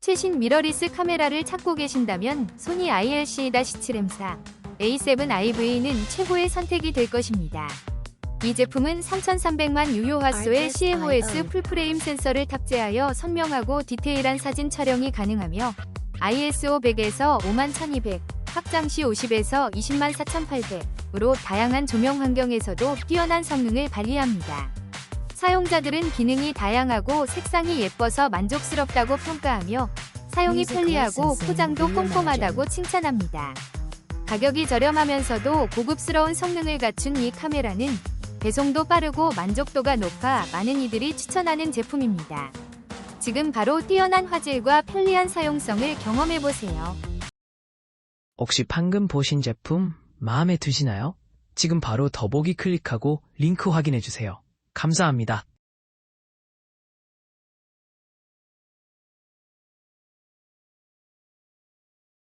최신 미러리스 카메라를 찾고 계신다면 소니 ILC-7M사 A7 IV는 최고의 선택이 될 것입니다. 이 제품은 3300만 유효 화소의 CMOS 풀프레임 센서를 탑재하여 선명하고 디테일한 사진 촬영이 가능하며 ISO 100에서 51200, 확장 시 50에서 204,800으로 다양한 조명 환경에서도 뛰어난 성능을 발휘합니다. 사용자들은 기능이 다양하고 색상이 예뻐서 만족스럽다고 평가하며 사용이 편리하고 포장도 꼼꼼하다고. 칭찬합니다. 가격이 저렴하면서도 고급스러운 성능을 갖춘 이 카메라는 배송도 빠르고 만족도가 높아 많은 이들이 추천하는 제품입니다. 지금 바로 뛰어난 화질과 편리한 사용성을 경험해보세요. 혹시 방금 보신 제품 마음에 드시나요? 지금 바로 더보기 클릭하고 링크 확인해주세요. 감사합니다.